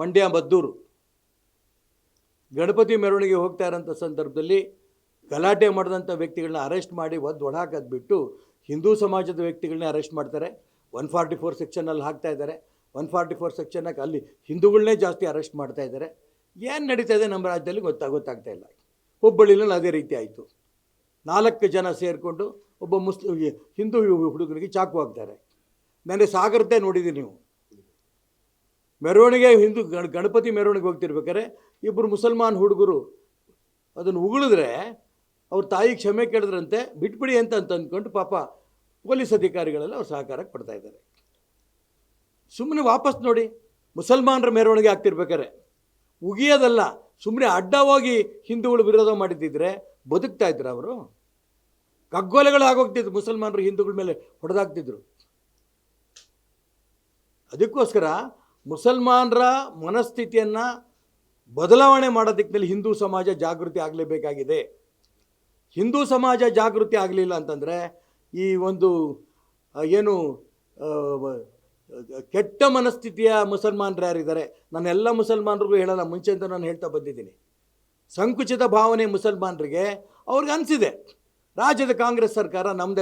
ಮಂಡ್ಯ ಮದ್ದೂರು. ಗಣಪತಿ ಮೆರವಣಿಗೆ ಹೋಗ್ತಾ ಇರೋಂಥ ಸಂದರ್ಭದಲ್ಲಿ ಗಲಾಟೆ ಮಾಡಿದಂಥ ವ್ಯಕ್ತಿಗಳನ್ನ ಅರೆಸ್ಟ್ ಮಾಡಿ ಒದ್ದು ಒಳಹಾಕೋದು ಬಿಟ್ಟು ಹಿಂದೂ ಸಮಾಜದ ವ್ಯಕ್ತಿಗಳನ್ನ ಅರೆಸ್ಟ್ ಮಾಡ್ತಾರೆ. ಒನ್ ಫಾರ್ಟಿ ಫೋರ್ ಸೆಕ್ಷನಲ್ಲಿ ಹಾಕ್ತಾ ಇದ್ದಾರೆ. ಒನ್ ಫಾರ್ಟಿ ಫೋರ್ ಸೆಕ್ಷನ್ನಾಗ ಅಲ್ಲಿ ಹಿಂದೂಗಳನ್ನೇ ಜಾಸ್ತಿ ಅರೆಸ್ಟ್ ಮಾಡ್ತಾ ಇದ್ದಾರೆ. ಏನು ನಡೀತಾ ಇದೆ ನಮ್ಮ ರಾಜ್ಯದಲ್ಲಿ ಗೊತ್ತಾ, ಗೊತ್ತಾಗ್ತಾ ಇಲ್ಲ. ಹುಬ್ಬಳ್ಳಿಯಲ್ಲಿ ಅದೇ ರೀತಿ ಆಯಿತು. ನಾಲ್ಕು ಜನ ಸೇರಿಕೊಂಡು ಒಬ್ಬ ಮುಸ್ಲಿಂ, ಹಿಂದೂ ಹುಡುಗನಿಗೆ ಚಾಕು ಹಾಕ್ತಾರೆ. ನನಗೆ ಸಾಗರತೆ ನೋಡಿದ್ದೀನಿ ನೀವು. ಮೆರವಣಿಗೆ ಹಿಂದೂ ಗಣ, ಗಣಪತಿ ಮೆರವಣಿಗೆ ಹೋಗ್ತಿರ್ಬೇಕಾದ್ರೆ ಇಬ್ಬರು ಮುಸಲ್ಮಾನ್ ಹುಡುಗರು ಅದನ್ನು ಉಗುಳಿದ್ರೆ ಅವ್ರ ತಾಯಿ ಕ್ಷಮೆ ಕೇಳಿದ್ರಂತೆ, ಬಿಟ್ಬಿಡಿ ಅಂತ ಅಂತ ಅಂದ್ಕೊಂಡು ಪಾಪ ಪೊಲೀಸ್ ಅಧಿಕಾರಿಗಳೆಲ್ಲ ಅವ್ರು ಸಹಕಾರಕ್ಕೆ ಕೊಡ್ತಾ ಇದ್ದಾರೆ. ಸುಮ್ಮನೆ ವಾಪಸ್ ನೋಡಿ, ಮುಸಲ್ಮಾನರ ಮೆರವಣಿಗೆ ಆಗ್ತಿರ್ಬೇಕಾರೆ ಉಗಿಯೋದಲ್ಲ ಸುಮ್ಮನೆ ಅಡ್ಡವಾಗಿ ಹಿಂದೂಗಳು ವಿರೋಧ ಮಾಡಿದ್ದಿದ್ರೆ ಬದುಕ್ತಾ ಇದ್ರು ಅವರು? ಕಗ್ಗೊಲೆಗಳು ಆಗೋಗ್ತಿದ್ರು ಮುಸಲ್ಮಾನರು ಹಿಂದೂಗಳ ಮೇಲೆ ಹೊಡೆದಾಗ್ತಿದ್ರು ಅದಕ್ಕೋಸ್ಕರ ಮುಸಲ್ಮಾನರ ಮನಸ್ಥಿತಿಯನ್ನು ಬದಲಾವಣೆ ಮಾಡೋ ದಿಕ್ಕಿನಲ್ಲಿ ಹಿಂದೂ ಸಮಾಜ ಜಾಗೃತಿ ಆಗಲೇಬೇಕಾಗಿದೆ. ಹಿಂದೂ ಸಮಾಜ ಜಾಗೃತಿ ಆಗಲಿಲ್ಲ ಅಂತಂದರೆ ಈ ಒಂದು ಏನು ಕೆಟ್ಟ ಮನಸ್ಥಿತಿಯ ಮುಸಲ್ಮಾನರು ಯಾರಿದ್ದಾರೆ? ನಾನು ಎಲ್ಲ ಮುಸಲ್ಮಾನರಿಗೂ ಹೇಳಲ್ಲ, ಮುಂಚೆ ಅಂತ ನಾನು ಹೇಳ್ತಾ ಬಂದಿದ್ದೀನಿ. ಸಂಕುಚಿತ ಭಾವನೆ ಮುಸಲ್ಮಾನರಿಗೆ ಅವ್ರಿಗೆ ಅನಿಸಿದೆ. ರಾಜ್ಯದ ಕಾಂಗ್ರೆಸ್ ಸರ್ಕಾರ ನಮ್ಮದೇ